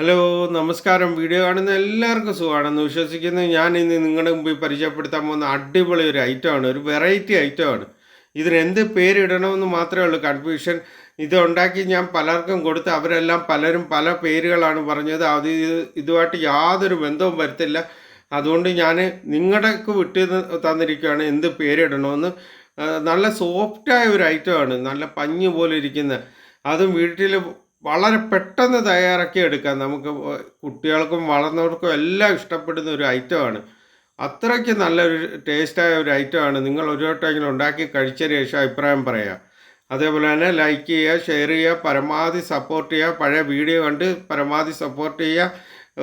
Hello നമസ്കാരം. Video കാണുന്ന എല്ലാവർക്കും സുഖമാണെന്ന് വിശ്വസിക്കുന്നു. ഞാൻ ഇന്ന് നിങ്ങളുടെ മുമ്പിൽ പരിചയപ്പെടുത്താൻ പോകുന്ന അടിപൊളി ഒരു ഐറ്റമാണ് ഒരു വെറൈറ്റി ഐറ്റമാണ് ഇതിന് എന്ത് പേരിടണമെന്ന് മാത്രമേ ഉള്ളൂ. കൺഫ്യൂഷൻ ഇത് ഉണ്ടാക്കി ഞാൻ പലർക്കും കൊടുത്ത് അവരെല്ലാം പലരും പല പേരുകളാണ് പറഞ്ഞത്. അത് ഇത് ഇതുമായിട്ട് യാതൊരു ബന്ധവും വരത്തില്ല. അതുകൊണ്ട് ഞാൻ നിങ്ങളുടെക്ക് വിട്ടു തന്നിരിക്കുകയാണ് എന്ത് പേരിടണമെന്ന് നല്ല സോഫ്റ്റായ ഒരു ഐറ്റമാണ് നല്ല പഞ്ഞ് പോലെ ഇരിക്കുന്ന. അതും വീട്ടിൽ വളരെ പെട്ടെന്ന് തയ്യാറാക്കി എടുക്കാം. നമുക്ക് കുട്ടികൾക്കും വളർന്നവർക്കും എല്ലാം ഇഷ്ടപ്പെടുന്ന ഒരു ഐറ്റമാണ് അത്രയ്ക്ക് നല്ലൊരു ടേസ്റ്റായ ഒരു ഐറ്റമാണ് നിങ്ങൾ ഒരു വട്ടമെങ്കിലും ഉണ്ടാക്കി കഴിച്ച ശേഷം അഭിപ്രായം പറയുക അതേപോലെ തന്നെ ലൈക്ക് ചെയ്യുക ഷെയർ ചെയ്യുക പരമാവധി സപ്പോർട്ട് ചെയ്യുക പഴയ വീഡിയോ കണ്ട് പരമാവധി സപ്പോർട്ട് ചെയ്യുക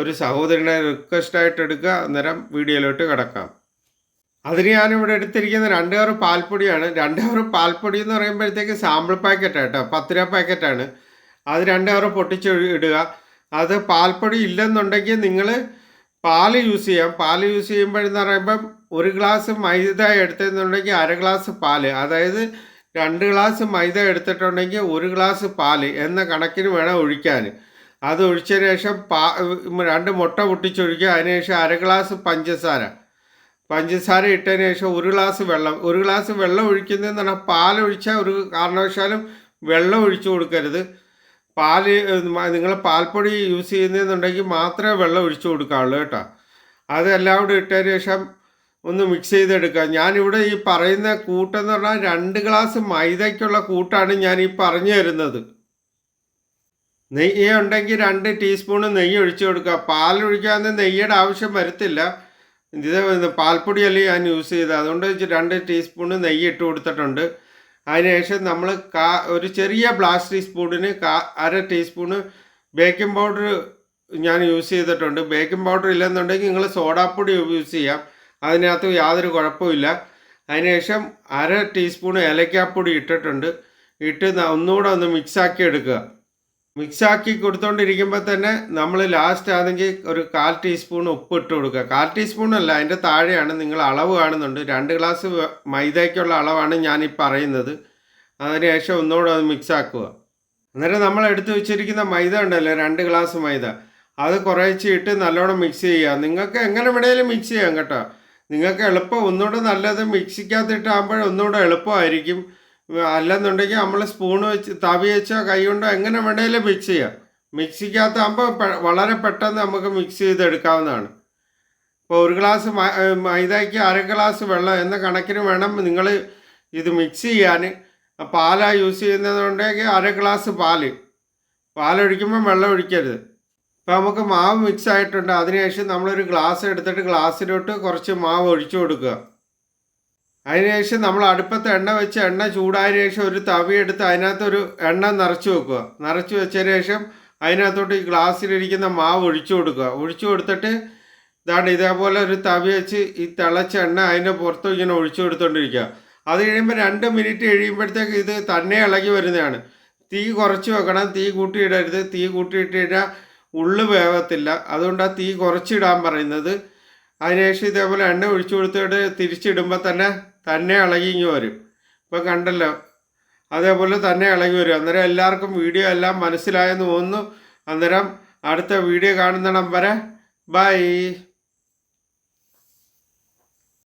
ഒരു സഹോദരനെ റിക്വസ്റ്റായിട്ട് എടുക്കുക അന്നേരം വീഡിയോയിലോട്ട് കിടക്കാം. അതിന് ഞാനിവിടെ എടുത്തിരിക്കുന്ന രണ്ട് കവർ പാൽപ്പൊടിയാണ്. രണ്ട് കവർ പാൽപ്പൊടി എന്ന് പറയുമ്പോഴത്തേക്ക് സാമ്പിൾ പാക്കറ്റാണ് കേട്ടോ. പത്ത് രൂപ പാക്കറ്റാണ് അത് രണ്ട് കവർ പൊട്ടിച്ച് ഇടുക. അത് പാൽപ്പൊടി ഇല്ലെന്നുണ്ടെങ്കിൽ നിങ്ങൾ പാൽ യൂസ് ചെയ്യാം. പാൽ യൂസ് ചെയ്യുമ്പോഴെന്ന് പറയുമ്പം ഒരു ഗ്ലാസ് മൈദ എടുത്തെന്നുണ്ടെങ്കിൽ അര ഗ്ലാസ് പാൽ. അതായത് രണ്ട് ഗ്ലാസ് മൈദ എടുത്തിട്ടുണ്ടെങ്കിൽ ഒരു ഗ്ലാസ് പാൽ എന്ന കണക്കിന് വേണം ഒഴിക്കാൻ. അത് ഒഴിച്ച ശേഷം പാ രണ്ട് മുട്ട പൊട്ടിച്ചൊഴിക്കുക. അതിനുശേഷം അര ഗ്ലാസ് പഞ്ചസാര. പഞ്ചസാര ഇട്ടതിന് ശേഷം ഒരു ഗ്ലാസ് വെള്ളം. ഒരു ഗ്ലാസ് വെള്ളം ഒഴിക്കുന്നതെന്ന് പറഞ്ഞാൽ പാലൊഴിച്ചാൽ ഒരു കാരണവശാലും വെള്ളം ഒഴിച്ചു കൊടുക്കരുത്. പാൽ നിങ്ങൾ പാൽപ്പൊടി യൂസ് ചെയ്യുന്നതെന്നുണ്ടെങ്കിൽ മാത്രമേ വെള്ളം ഒഴിച്ചു കൊടുക്കാവുള്ളൂ കേട്ടോ. അതെല്ലാം കൂടെ ഇട്ടതിന് ശേഷം ഒന്ന് മിക്സ് ചെയ്തെടുക്കുക. ഞാനിവിടെ ഈ പറയുന്ന കൂട്ടെന്ന് പറഞ്ഞാൽ രണ്ട് ഗ്ലാസ് മൈദയ്ക്കുള്ള കൂട്ടാണ് ഞാൻ ഈ പറഞ്ഞു തരുന്നത്. നെയ്യ് ഉണ്ടെങ്കിൽ രണ്ട് ടീസ്പൂണ് നെയ്യ് ഒഴിച്ചു കൊടുക്കുക. പാൽ ഒഴിക്കാൻ നെയ്യുടെ ആവശ്യം വരത്തില്ല. ഇത് പാൽപ്പൊടിയല്ലേ ഞാൻ യൂസ് ചെയ്തത്. അതുകൊണ്ട് രണ്ട് ടീസ്പൂണ് നെയ്യ് ഇട്ട് കൊടുത്തിട്ടുണ്ട്. അതിനുശേഷം നമ്മൾ കാ ഒരു ചെറിയ ബ്ലാസ് ടീസ്പൂണിന് കാ അര ടീസ്പൂണ് ബേക്കിംഗ് പൗഡർ ഞാൻ യൂസ് ചെയ്തിട്ടുണ്ട്. ബേക്കിംഗ് പൗഡർ ഇല്ലെന്നുണ്ടെങ്കിൽ നിങ്ങൾ സോഡാപ്പൊടി യൂസ് ചെയ്യാം. അതിനകത്ത് യാതൊരു കുഴപ്പമില്ല അതിനുശേഷം അര ടീസ്പൂൺ ഏലക്കാപ്പൊടി ഇട്ടിട്ടുണ്ട്. ഇട്ട് ഒന്നുകൂടെ ഒന്ന് മിക്സാക്കി എടുക്കുക. മിക്സാക്കി കൊടുത്തോണ്ടിരിക്കുമ്പോൾ തന്നെ നമ്മൾ ലാസ്റ്റ് ആണെങ്കിൽ ഒരു കാൽ ടീസ്പൂൺ ഉപ്പ് ഇട്ട് കൊടുക്കുക. കാൽ ടീസ്പൂൺ അല്ല അതിന്റെ താഴെയാണ് നിങ്ങൾ അളവ് കാണുന്നുണ്ട്. രണ്ട് ഗ്ലാസ് മൈദയ്ക്കുള്ള അളവാണ് ഞാൻ ഈ പറയുന്നത്. അതിനുശേഷം ഒന്നുകൂടെ അത് മിക്സാക്കുക. അന്നേരം നമ്മൾ എടുത്തു വെച്ചിരിക്കുന്ന മൈദ ഉണ്ടല്ലോ രണ്ട് ഗ്ലാസ് മൈദ. അത് കുറേച്ചിട്ട് നല്ലോണം മിക്സ് ചെയ്യുക. നിങ്ങൾക്ക് എങ്ങനെ വേണേലും മിക്സ് ചെയ്യാം കേട്ടോ. നിങ്ങൾക്ക് എളുപ്പം ഒന്നുകൂടെ നല്ലത് മിക്സിക്കകത്തിട്ടാകുമ്പോൾ ഒന്നുകൂടെ എളുപ്പമായിരിക്കും. അല്ലെന്നുണ്ടെങ്കിൽ നമ്മൾ സ്പൂൺ വെച്ച് തവി വെച്ചോ കൈ കൊണ്ടോ എങ്ങനെ വേണേലും മിക്സ് ചെയ്യാം. മിക്സിക്കകത്താകുമ്പോൾ വളരെ പെട്ടെന്ന് നമുക്ക് മിക്സ് ചെയ്തെടുക്കാവുന്നതാണ്. ഇപ്പോൾ ഒരു ഗ്ലാസ് മൈദയ്ക്ക് അര ഗ്ലാസ് വെള്ളം എന്ന കണക്കിന് വേണം നിങ്ങൾ ഇത് മിക്സ് ചെയ്യാൻ പാലാ യൂസ് ചെയ്യുന്നതുണ്ടെങ്കിൽ അര ഗ്ലാസ് പാൽ. പാലൊഴിക്കുമ്പോൾ വെള്ളം ഒഴിക്കരുത്. ഇപ്പോൾ നമുക്ക് മാവ് മിക്സ് ആയിട്ടുണ്ട്. അതിനുശേഷം നമ്മളൊരു ഗ്ലാസ് എടുത്തിട്ട് ഗ്ലാസ്സിലോട്ട് കുറച്ച് മാവ് ഒഴിച്ചു കൊടുക്കുക. അതിനുശേഷം നമ്മൾ അടുപ്പത്ത് എണ്ണ വെച്ച് എണ്ണ ചൂടായ ശേഷം ഒരു തവി എടുത്ത് അതിനകത്തൊരു എണ്ണ നിറച്ച് വെക്കുക. നിറച്ച് വെച്ചതിന് ശേഷം അതിനകത്തോട്ട് ഈ ഗ്ലാസ്സിലിരിക്കുന്ന മാവ് ഒഴിച്ചു കൊടുക്കുക. ഒഴിച്ചു കൊടുത്തിട്ട് ഇതാണ് ഇതേപോലെ ഒരു തവി വെച്ച് ഈ തിളച്ച എണ്ണ അതിന്റെ പുറത്ത് ഇങ്ങനെ ഒഴിച്ചു കൊടുത്തോണ്ടിരിക്കുക. അത് കഴിയുമ്പോൾ രണ്ട് മിനിറ്റ് കഴിയുമ്പോഴത്തേക്ക് ഇത് തന്നെ ഇളകി വരുന്നതാണ്. തീ കുറച്ച് വെക്കണം. തീ കൂട്ടിയിടരുത്. തീ കൂട്ടിയിട്ട് കഴിഞ്ഞാൽ ഉള്ളു വേവത്തില്ല. അതുകൊണ്ടാണ് തീ കുറച്ചിടാൻ പറയുന്നത്. അതിനുശേഷം ഇതേപോലെ എണ്ണ ഒഴിച്ചു കൊടുത്തിട്ട് തിരിച്ചിടുമ്പോൾ തന്നെ തന്നെ ഇളകി ഇങ്ങ് വരും. ഇപ്പം കണ്ടല്ലോ അതേപോലെ തന്നെ ഇളകി വരും. അന്നേരം എല്ലാവർക്കും വീഡിയോ എല്ലാം മനസ്സിലായെന്ന് തോന്നുന്നു. അന്നേരം അടുത്ത വീഡിയോ കാണുന്നിടം വരെ ബൈ.